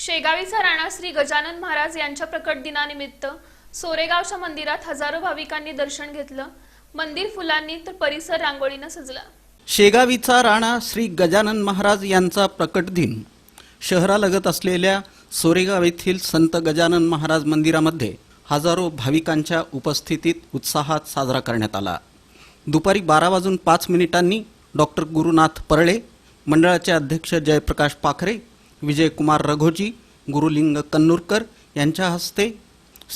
शेगावीचा राणा श्री गजानन महाराज यांच्या प्रकट दिनानिमित्त सोरेगावच्या मंदिरात हजारो भाविकांनी दर्शन घेतलं. मंदिर फुलांनी तर परिसर रांगोळीनं सजला. शेगावीचा राणा श्री गजानन महाराज यांचा प्रकट दिन. शहरालगत असलेल्या सोरेगाव येथील संत गजानन महाराज मंदिरामध्ये हजारो भाविकांच्या उपस्थितीत उत्साहात साजरा करण्यात आला. दुपारी बारा वाजून पाच मिनिटांनी डॉक्टर गुरुनाथ परळे मंडळाचे अध्यक्ष जयप्रकाश पाखरे विजयकुमार रघोजी गुरुलिंग कन्नूरकर यांच्या हस्ते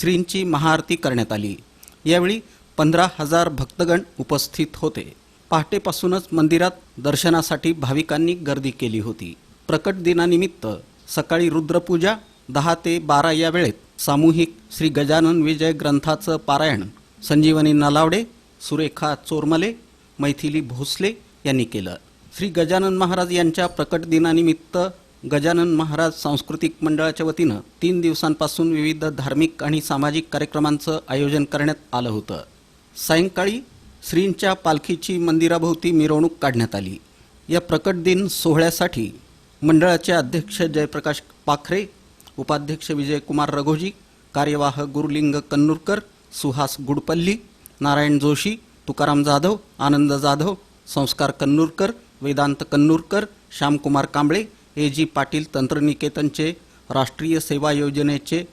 श्रींची महाआरती करण्यात आली. यावेळी पंधरा हजार भक्तगण उपस्थित होते. पहाटेपासूनच मंदिरात दर्शनासाठी भाविकांनी गर्दी केली होती. प्रकट दिनानिमित्त सकाळी रुद्रपूजा दहा ते बारा या वेळेत सामूहिक श्री गजानन विजय ग्रंथाचं पारायण संजीवनी नलावडे सुरेखा चोरमले मैथिली भोसले यांनी केलं. श्री गजानन महाराज यांच्या प्रकट दिनानिमित्त गजानन महाराज सांस्कृतिक मंडळाच्या वतीनं तीन दिवसांपासून विविध धार्मिक आणि सामाजिक कार्यक्रमांचं आयोजन करण्यात आलं होतं. सायंकाळी श्रींच्या पालखीची मंदिराभोवती मिरवणूक काढण्यात आली. या प्रकट दिन सोहळ्यासाठी मंडळाचे अध्यक्ष जयप्रकाश पाखरे उपाध्यक्ष विजयकुमार रघोजी कार्यवाह गुरुलिंग कन्नूरकर सुहास गुडपल्ली नारायण जोशी तुकाराम जाधव आनंद जाधव संस्कार कन्नूरकर वेदांत कन्नूरकर श्यामकुमार कांबळे ए जी पाटील तंत्रनिकेतनचे राष्ट्रीय सेवा योजनेचे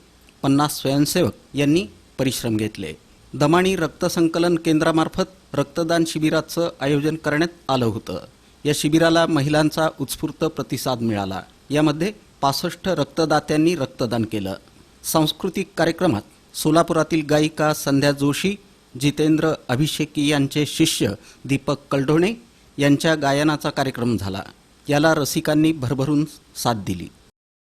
पन्नास स्वयंसेवक यांनी परिश्रम घेतले. दमाणी रक्तसंकलन केंद्रामार्फत रक्तदान शिबिराचं आयोजन करण्यात आलं होतं. या शिबिराला महिलांचा उत्स्फूर्त प्रतिसाद मिळाला. यामध्ये पासष्ट रक्तदात्यांनी रक्तदान केलं. सांस्कृतिक कार्यक्रमात सोलापुरातील गायिका संध्या जोशी जितेंद्र अभिषेकी यांचे शिष्य दीपक कलढोणे यांच्या गायनाचा कार्यक्रम झाला. याला रसिकांनी भरभरून साथ दिली.